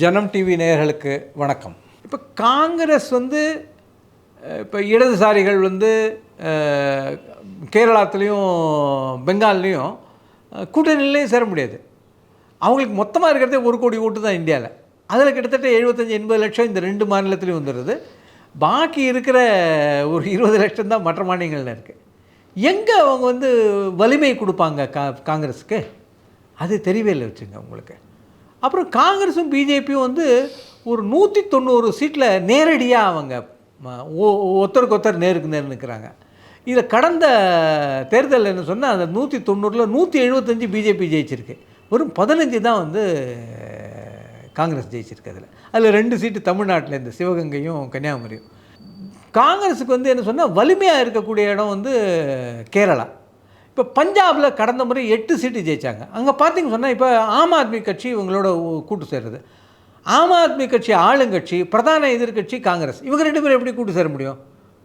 ஜனம் டிவி நேயர்களுக்கு வணக்கம். இப்போ காங்கிரஸ் வந்து இப்போ இடதுசாரிகள் வந்து கேரளாத்துலேயும் பெங்கால்லையும் கூட்டணியிலையும் சேர முடியாது. அவங்களுக்கு மொத்தமாக இருக்கிறதே ஒரு கோடி ஓட்டு தான் இந்தியாவில் அதில் கிட்டத்தட்ட எழுபத்தஞ்சி எண்பது லட்சம் இந்த ரெண்டு மாநிலத்துலேயும் வந்துடுது பாக்கி இருக்கிற ஒரு இருபது லட்சம் தான் மற்ற மாநிலங்களில் இருக்குது எங்கே அவங்க வந்து வலிமை கொடுப்பாங்க கா காங்கிரஸுக்கு? அது தெரியவே இல்லை வச்சுங்க உங்களுக்கு. அப்புறம் காங்கிரஸும் பிஜேபியும் வந்து ஒரு நூற்றி தொண்ணூறு சீட்டில் நேரடியாக அவங்க ம- ஒ- ஒருத்தருக்கு ஒருத்தர் நேருக்கு நேர் நிற்கிறாங்க இதில் கடந்த தேர்தலில் என்ன சொன்னால் அந்த நூற்றி தொண்ணூறில் நூற்றி எழுபத்தஞ்சு பிஜேபி ஜெயிச்சிருக்கு. வெறும் பதினஞ்சு தான் வந்து காங்கிரஸ் ஜெயிச்சிருக்கு அதில். அதில் ரெண்டு சீட்டு தமிழ்நாட்டில் இந்த சிவகங்கையும் கன்னியாகுமரியும். காங்கிரஸுக்கு வந்து என்ன சொன்னால் வலிமையாக இருக்கக்கூடிய இடம் வந்து கேரளா. இப்போ பஞ்சாபில் கடந்த முறை எட்டு சீட்டு ஜெயிச்சாங்க. அங்கே பார்த்தீங்க சொன்னால் இப்போ ஆம் ஆத்மி கட்சி இவங்களோட கூட்டு சேருது ஆம் ஆத்மி கட்சி ஆளுங்கட்சி பிரதான எதிர்க்கட்சி காங்கிரஸ். இவங்க ரெண்டு பேரும் எப்படி கூட்டு சேர முடியும்?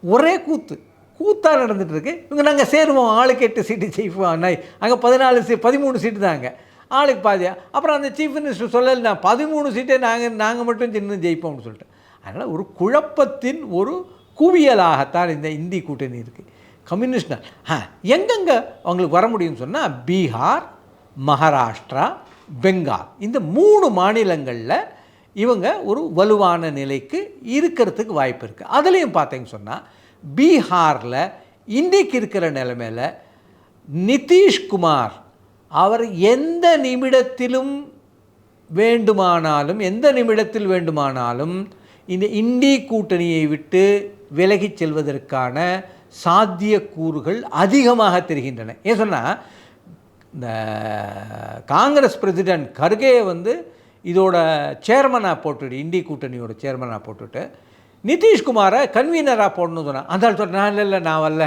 ஒரே கூத்து. கூத்தாக நடந்துகிட்ருக்கு இவங்க நாங்கள் சேருவோம். ஆளுக்கு எட்டு சீட்டு ஜெயிப்போம். நாய் அங்கே பதினாலு சீ பதிமூணு சீட்டு தாங்க ஆளுக்கு பாதியா. அப்புறம் அந்த சீஃப் மினிஸ்டர் சொல்லலை நான் பதிமூணு சீட்டே நாங்கள் நாங்கள் மட்டும் சின்ன ஜெயிப்போம்னு சொல்லிட்டு. அதனால் ஒரு குழப்பத்தின் ஒரு குவியலாகத்தான் இந்த இந்தி கூட்டணி இருக்குது கம்யூனிஸ்ட்னா ஆ எங்கெங்கே அவங்களுக்கு வர முடியும்னு சொன்னால் பீகார் மகாராஷ்டிரா பெங்கால். இந்த மூணு மாநிலங்களில் இவங்க ஒரு வலுவான நிலைக்கு இருக்கிறதுக்கு வாய்ப்பு இருக்குது அதுலேயும் பார்த்தீங்கன்னு சொன்னால் பீகாரில் இன்றைக்கு இருக்கிற நிலைமையில் நிதிஷ்குமார் அவர் எந்த நிமிடத்திலும் வேண்டுமானாலும் எந்த நிமிடத்தில் வேண்டுமானாலும் இந்த இண்டி கூட்டணியை விட்டு விலகிச் செல்வதற்கான சாத்தியக்கூறுகள் அதிகமாக தெரிகின்றன. ஏன் சொன்னால் இந்த காங்கிரஸ் பிரசிடென்ட் கர்கே வந்து இதோட சேர்மனாக போட்டுட்டு இந்தி கூட்டணியோட சேர்மனாக போட்டுட்டு நிதிஷ்குமாரை கன்வீனராக போடணும்னு சொன்னான் அந்த ஆள் நான் இல்லை இல்லை நான் வரல.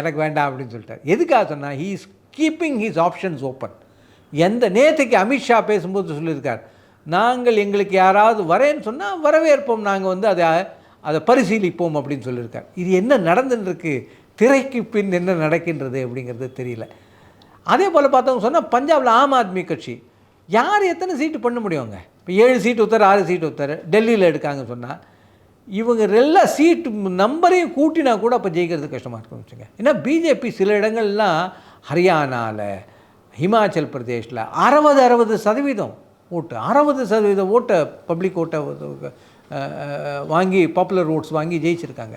எனக்கு வேண்டாம் அப்படின்னு சொல்லிட்டார். எதுக்காக சொன்னால் he is keeping his options open எந்த நேற்றுக்கு அமித்ஷா பேசும்போது சொல்லியிருக்கார் நாங்கள் எங்களுக்கு யாராவது வரேன்னு சொன்னால் வரவேற்போம். நாங்கள் வந்து அதை அதை பரிசீலிப்போம் அப்படின்னு சொல்லியிருக்கார் இது என்ன நடந்துன்னு திரைக்கு பின் என்ன நடக்கின்றது அப்படிங்கிறது தெரியல. அதே போல் பார்த்தவங்க சொன்னால் பஞ்சாபில் ஆம் ஆத்மி கட்சி. யார் எத்தனை சீட்டு பண்ண முடியுங்க இப்போ ஏழு சீட்டு ஒருத்தர் ஆறு சீட்டு ஒருத்தர் டெல்லியில் எடுக்காங்கன்னு சொன்னால் இவங்க எல்லா சீட்டு நம்பரையும் கூட்டினா கூட அப்போ ஜெயிக்கிறது கஷ்டமாக இருக்கும் வச்சுங்க ஏன்னா பிஜேபி சில இடங்கள்லாம் ஹரியானாவில் ஹிமாச்சல் பிரதேஷில் அறுபது அறுபது சதவீதம் ஓட்டு அறுபது சதவீதம் ஓட்டை பப்ளிக் ஓட்டை வாங்கி பாப்புலர் ஓட்ஸ் வாங்கி ஜெயிச்சிருக்காங்க.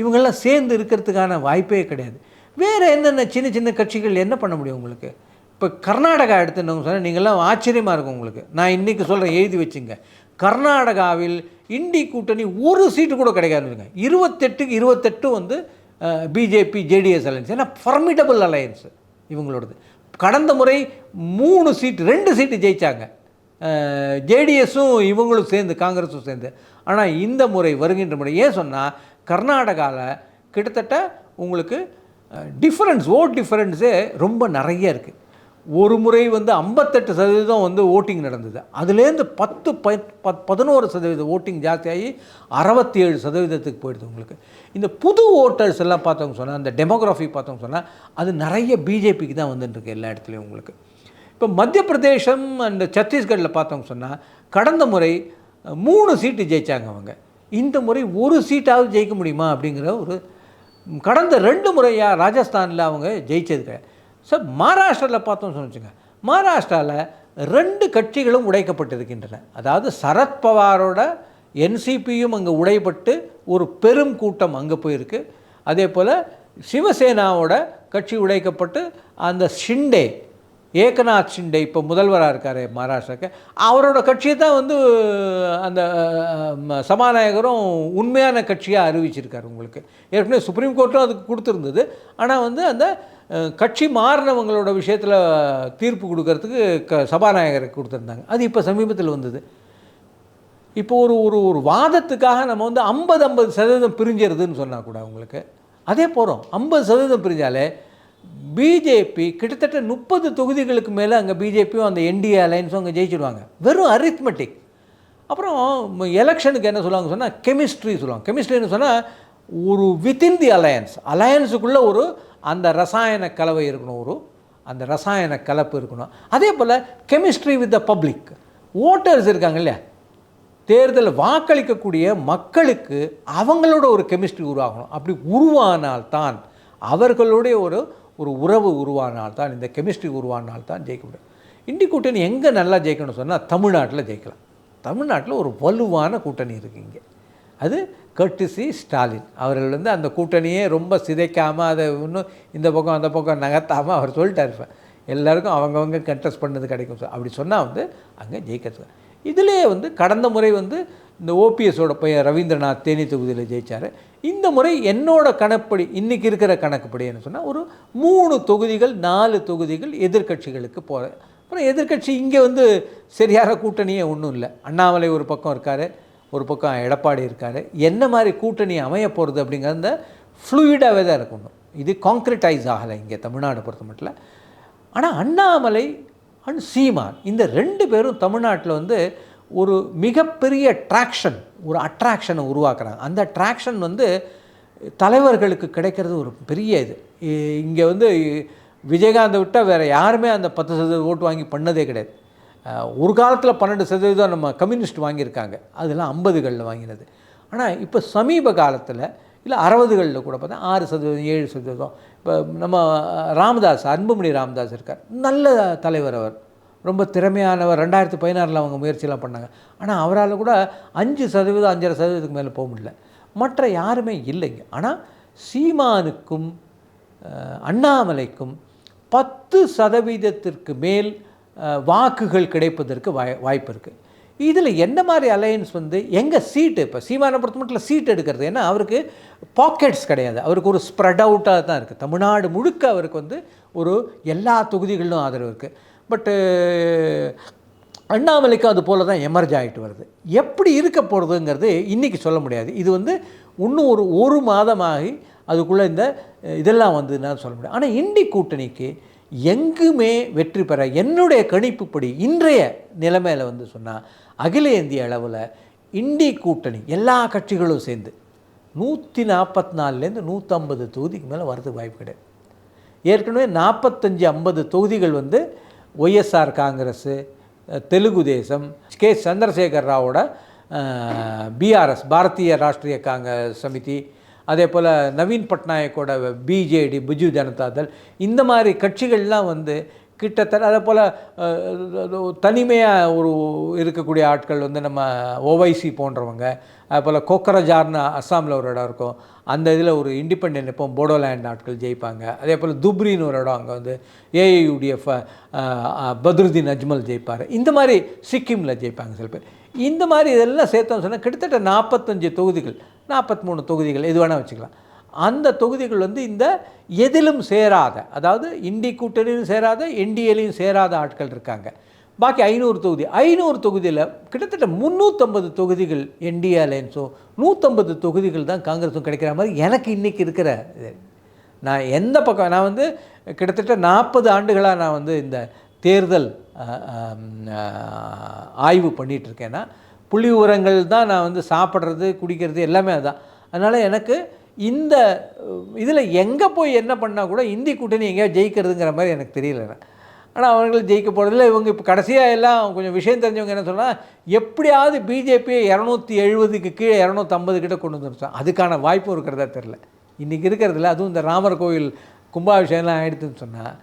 இவங்கெல்லாம் சேர்ந்து இருக்கிறதுக்கான வாய்ப்பே கிடையாது. வேறு என்னென்ன சின்ன சின்ன கட்சிகள் என்ன பண்ண முடியும் உங்களுக்கு? இப்போ கர்நாடகா எடுத்துன்னு சொன்னால் நீங்கள்லாம் ஆச்சரியமாக இருக்கும் உங்களுக்கு. நான் இன்றைக்கி சொல்கிறேன் எழுதி வச்சுங்க. கர்நாடகாவில் இண்டி கூட்டணி ஒரு சீட்டு கூட கிடைக்காதுங்க. இருபத்தெட்டுக்கு இருபத்தெட்டு வந்து பிஜேபி ஜேடிஎஸ் அலையன்ஸ் ஏன்னா ஃபர்மிடபிள் அலையன்ஸு இவங்களோடது. கடந்த முறை மூணு சீட்டு ரெண்டு சீட்டு ஜெயிச்சாங்க. ஜேடிஎஸும் இவங்களும் சேர்ந்து காங்கிரஸும் சேர்ந்து. ஆனால் இந்த முறை வருகின்ற முறை ஏன் சொன்னால் கர்நாடகாவில் கிட்டத்தட்ட உங்களுக்கு டிஃப்ரென்ஸ் ஓட் டிஃப்ரென்ஸே ரொம்ப நிறைய இருக்குது ஒரு முறை வந்து ஐம்பத்தெட்டு சதவீதம் வந்து ஓட்டிங் நடந்தது. அதுலேருந்து பத்து ப பத் பதினோரு சதவீதம் ஓட்டிங் ஜாஸ்தியாகி அறுபத்தி ஏழு சதவீதத்துக்கு போயிடுது உங்களுக்கு. இந்த புது ஓட்டர்ஸ் எல்லாம் பார்த்தவங்க சொன்னால் அந்த டெமோகிராஃபி பார்த்தவங்க சொன்னால் அது நிறைய பிஜேபிக்கு தான் வந்துட்டுருக்கு எல்லா இடத்துலையும் உங்களுக்கு. இப்போ மத்திய பிரதேசம் அண்ட் சத்தீஸ்கரில் பார்த்தோம் சொன்னால் கடந்த முறை மூணு சீட்டு ஜெயிச்சாங்க அவங்க. இந்த முறை ஒரு சீட்டாவது ஜெயிக்க முடியுமா அப்படிங்கிற ஒரு கடந்த ரெண்டு முறையாக ராஜஸ்தானில் அவங்க ஜெயிச்சது கிடையாது சார் மகாராஷ்டிராவில் பார்த்தோம் சொன்னிச்சுங்க மகாராஷ்டிராவில் ரெண்டு கட்சிகளும் உடைக்கப்பட்டிருக்கின்றன. அதாவது சரத்பவாரோட என்சிபியும் அங்கே உடைப்பட்டு ஒரு பெரும் கூட்டம் அங்கே போயிருக்கு. அதே போல் சிவசேனாவோட கட்சி உடைக்கப்பட்டு அந்த ஷிண்டே ஏகநாத் ஷிண்டே இப்போ முதல்வராக இருக்கார் மகாராஷ்டிராக்கு. அவரோட கட்சியை தான் வந்து அந்த சபாநாயகரும் உண்மையான கட்சியாக அறிவிச்சிருக்கார் உங்களுக்கு. ஏற்கனவே சுப்ரீம் கோர்ட்டும் அதுக்கு கொடுத்துருந்தது. ஆனால் வந்து அந்த கட்சி மாறினவங்களோட விஷயத்தில் தீர்ப்பு கொடுக்கறதுக்கு க சபாநாயகருக்கு கொடுத்துருந்தாங்க. அது இப்போ சமீபத்தில் வந்தது. இப்போ ஒரு ஒரு ஒரு வாதத்துக்காக நம்ம வந்து ஐம்பது ஐம்பது சதவீதம் பிரிஞ்சிருதுன்னு சொன்னால் கூட உங்களுக்கு அதே போகிறோம் ஐம்பது சதவீதம் பிரிஞ்சாலே பிஜேபி கிட்டத்தட்ட முப்பது தொகுதிகளுக்கு மேலே அங்கே பிஜேபியும் அந்த என்டிஏ அலைன்ஸும் அங்கே ஜெயிச்சிடுவாங்க. வெறும் அரித்மெட்டிக் அப்புறம் எலெக்ஷனுக்கு என்ன சொல்லுவாங்க சொன்னால் கெமிஸ்ட்ரி சொல்லுவாங்க. கெமிஸ்ட்ரின்னு சொன்னால் ஒரு வித்தின் தி அலையன்ஸ் அலையன்ஸுக்குள்ளே ஒரு அந்த ரசாயன கலவை இருக்கணும் ஒரு அந்த ரசாயன கலப்பு இருக்கணும். அதே போல் chemistry with the public voters இருக்காங்க இல்லையா? தேர்தல் வாக்களிக்கக்கூடிய மக்களுக்கு அவங்களோட ஒரு கெமிஸ்ட்ரி உருவாகணும். அப்படி உருவானால்தான் அவர்களுடைய ஒரு ஒரு உறவு உருவானால்தான் இந்த கெமிஸ்ட்ரி உருவானால்தான் ஜெயிக்க முடியும் இண்டி கூட்டணி எங்கே நல்லா ஜெயிக்கணும்னு சொன்னால் தமிழ்நாட்டில் ஜெயிக்கலாம். தமிழ்நாட்டில் ஒரு வலுவான கூட்டணி இருக்குது இங்கே. அது கட்டுசி ஸ்டாலின். அவர்கள் வந்து அந்த கூட்டணியே ரொம்ப சிதைக்காமல் அதை இன்னும் இந்த பக்கம் அந்த பக்கம் நகர்த்தாமல் அவர் சொல்லிட்டார் இப்போ. எல்லாருக்கும் அவங்கவங்க கண்டெஸ்ட் பண்ணது கிடைக்கும். சார் அப்படி சொன்னால் வந்து அங்கே ஜெயிக்கிறது. இதிலே வந்து கடந்த முறை வந்து இந்த ஓபிஎஸோட பையன் ரவீந்திரநாத் தேனி தொகுதியில் ஜெயிச்சார். இந்த முறை என்னோட கணப்படி இன்றைக்கி இருக்கிற கணக்குப்படி என்ன சொன்னால் ஒரு மூணு தொகுதிகள் நாலு தொகுதிகள் எதிர்க்கட்சிகளுக்கு போகிற அப்புறம் எதிர்க்கட்சி இங்கே வந்து சரியான கூட்டணியே ஒன்றும் இல்லை. அண்ணாமலை ஒரு பக்கம் இருக்கார் ஒரு பக்கம் எடப்பாடி இருக்கார். என்ன மாதிரி கூட்டணி அமைய போகிறது அப்படிங்கிற அந்த ஃப்ளூயிடாகவே தான் இருக்கணும் இது காங்க்ரிட்டைஸ் ஆகலை இங்கே தமிழ்நாடு பொறுத்த மட்டும் ஆனால் அண்ணாமலை அண்ட் சீமான் இந்த ரெண்டு பேரும் தமிழ்நாட்டில் வந்து ஒரு மிகப்பெரிய ட்ராக்ஷன் ஒரு அட்ராக்ஷனை உருவாக்குறாங்க. அந்த ட்ராக்ஷன் வந்து தலைவர்களுக்கு கிடைக்கிறது ஒரு பெரிய இது. இங்கே வந்து விஜயகாந்தை விட்டால் வேறு யாருமே அந்த பத்து சதவீதம் ஓட்டு வாங்கி பண்ணதே கிடையாது. ஒரு காலத்தில் பன்னெண்டு சதவீதம் நம்ம கம்யூனிஸ்ட் வாங்கியிருக்காங்க. அதெல்லாம் ஐம்பதுகளில் வாங்கினது. ஆனால் இப்போ சமீப காலத்தில் இல்லை அறுபதுகளில் கூட பார்த்தா ஆறு சதவீதம் ஏழு சதவீதம். இப்போ நம்ம ராமதாஸ் அன்புமணி ராமதாஸ் இருக்கார். நல்ல தலைவர் அவர். ரொம்ப திறமையானவர். ரெண்டாயிரத்தி பதினாறில் அவங்க முயற்சியெலாம் பண்ணாங்க. ஆனால் அவரால் கூட அஞ்சு சதவீதம் அஞ்சரை சதவீதத்துக்கு மேலே போக முடியல. மற்ற யாருமே இல்லைங்க. ஆனால் சீமானுக்கும் அண்ணாமலைக்கும் பத்து சதவீதத்திற்கு மேல் வாக்குகள் கிடைப்பதற்கு வாய் வாய்ப்பு இருக்குது இதில் என்ன மாதிரி அலையன்ஸ் வந்து எங்கே சீட்டு இப்போ சீமானை பொறுத்த மட்டும் சீட் எடுக்கிறது? ஏன்னா அவருக்கு பாக்கெட்ஸ் கிடையாது. அவருக்கு ஒரு ஸ்ப்ரெட் அவுட்டாக தான் இருக்குது தமிழ்நாடு முழுக்க அவருக்கு வந்து ஒரு எல்லா தொகுதிகளிலும் ஆதரவு இருக்குது பட்டு அண்ணாமலைக்கும் அது போல தான் எமர்ஜ் ஆகிட்டு வருது. எப்படி இருக்க போகிறதுங்கிறது இன்றைக்கி சொல்ல முடியாது. இது வந்து இன்னும் ஒரு ஒரு மாதமாகி அதுக்குள்ளே இந்த இதெல்லாம் வந்ததுன்னா சொல்ல முடியாது. ஆனால் இண்டி கூட்டணிக்கு எங்குமே வெற்றி பெற என்னுடைய கணிப்புப்படி இன்றைய நிலைமையில் வந்து சொன்னால் அகில இந்திய அளவில் இண்டி கூட்டணி எல்லா கட்சிகளும் சேர்ந்து நூற்றி நாற்பத்தி நாலுலேருந்து நூற்றம்பது தொகுதிக்கு மேலே வரதுக்கு வாய்ப்பு கிடையாது. ஏற்கனவே நாற்பத்தஞ்சு ஐம்பது தொகுதிகள் வந்து ஒய்எஸ்ஆர் காங்கிரஸு தெலுங்கு தேசம் கே. சந்திரசேகர் ராவோட பிஆர்எஸ் பாரதிய ராஷ்ட்ரிய காங்கிரஸ் சமிதி அதே போல் நவீன் பட்நாயக்கோட பிஜேடி பிஜு ஜனதாதள் இந்த மாதிரி கட்சிகள்லாம் வந்து கிட்டத்தட்ட அதே போல் தனிமையாக ஒரு இருக்கக்கூடிய ஆட்கள் வந்து நம்ம ஓவைசி போன்றவங்க அதே போல் கோக்கரஜார்னு அஸ்ஸாமில் ஒரு இடம் இருக்கும். அந்த இதில் ஒரு இண்டிபெண்டன்ட் இப்போ போடோலேண்ட் ஆட்கள் ஜெயிப்பாங்க. அதே போல் துப்ரின்னு ஒரு இடம் அங்கே வந்து ஏஐயுடிஎஃப் பத்ருதீன் அஜ்மல் ஜெயிப்பார். இந்த மாதிரி சிக்கிமில் ஜெயிப்பாங்க சில பேர். இந்த மாதிரி இதெல்லாம் சேர்த்தோம்னு சொன்னால் கிட்டத்தட்ட நாற்பத்தஞ்சு தொகுதிகள் நாற்பத்தி மூணு தொகுதிகள் எது வேணால் வச்சுக்கலாம். அந்த தொகுதிகள் வந்து இந்த எதிலும் சேராத அதாவது இண்டி கூட்டணியிலும் சேராத என்டிஏலையும் சேராத ஆட்கள் இருக்காங்க. பாக்கி ஐநூறு தொகுதி ஐநூறு தொகுதியில் கிட்டத்தட்ட முந்நூற்றம்பது தொகுதிகள் என்டிஏ அலையன்ஸோ நூற்றம்பது தொகுதிகள் தான் காங்கிரஸும் கிடைக்கிற மாதிரி எனக்கு இன்றைக்கி இருக்கிற இது. நான் எந்த பக்கம் நான் வந்து கிட்டத்தட்ட நாற்பது ஆண்டுகளாக நான் வந்து இந்த தேர்தல் ஆய்வு பண்ணிகிட்ருக்கேன்னா புள்ளி உரங்கள் தான் நான் வந்து சாப்பிட்றது குடிக்கிறது எல்லாமே அதுதான் அதனால் எனக்கு இந்த இதில் எங்கே போய் என்ன பண்ணால் கூட இந்தி கூட்டணி எங்கேயாவது ஜெயிக்கிறதுங்கிற மாதிரி எனக்கு தெரியலண்ணா ஆனால் அவர்கள் ஜெயிக்க போகிறதில்ல இவங்க இப்போ கடைசியாக எல்லாம் கொஞ்சம் விஷயம் தெரிஞ்சவங்க என்ன சொன்னால் எப்படியாவது பிஜேபியை இரநூத்தி எழுபதுக்கு கீழே இரநூத்தம்பது கிட்ட கொண்டு வந்துருச்சோம் அதுக்கான வாய்ப்பும் இருக்கிறதா தெரில இன்றைக்கி இருக்கிறதுல அதுவும் இந்த ராமர் கோவில் கும்பாபிஷேகம்லாம் ஆயிடுதுன்னு சொன்னால்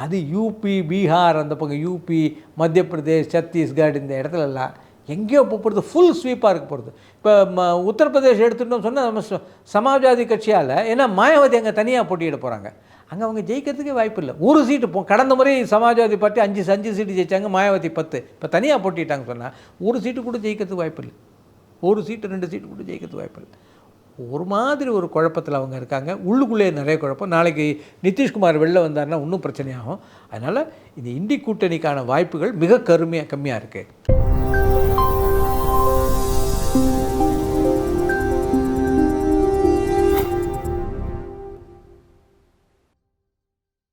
அது யூபி பீகார் அந்த பக்கம் யூபி மத்திய பிரதேஷ் சத்தீஸ்கர் இந்த இடத்துலலாம் எங்கேயோ போக போகிறது ஃபுல் ஸ்வீப்பாக இருக்க போகிறது இப்போ ம உத்தரப்பிரதேஷ் எடுத்துட்டோம் சொன்னால் நம்ம சமாஜ்வாதி கட்சியால் ஏன்னா மாயாவதி அங்கே தனியாக போட்டியிட போகிறாங்க அங்கே அவங்க ஜெயிக்கிறதுக்கே வாய்ப்பு இல்லை. ஒரு சீட்டு போ கடந்த முறை சமாஜ்வாதி பார்ட்டி அஞ்சு அஞ்சு சீட்டு ஜெயிச்சாங்க மாயாவதி பத்து. இப்போ தனியாக போட்டிட்டாங்க சொன்னால் ஒரு சீட்டு கூட ஜெயிக்கிறதுக்கு வாய்ப்பு இல்லை. ஒரு சீட்டு ரெண்டு சீட்டு கூட ஜெயிக்கிறதுக்கு வாய்ப்பு இல்லை. ஒரு மாதிரி ஒரு குழப்பத்தில் அவங்க இருக்காங்க. உள்ளுக்குள்ளே நிறைய குழப்பம். நாளைக்கு நிதிஷ்குமார் வெளில வந்தாருன்னா இன்னும் பிரச்சனையாகும். அதனால் இந்த இந்தி கூட்டணிக்கான வாய்ப்புகள் மிக கருமையாக கம்மியாக இருக்குது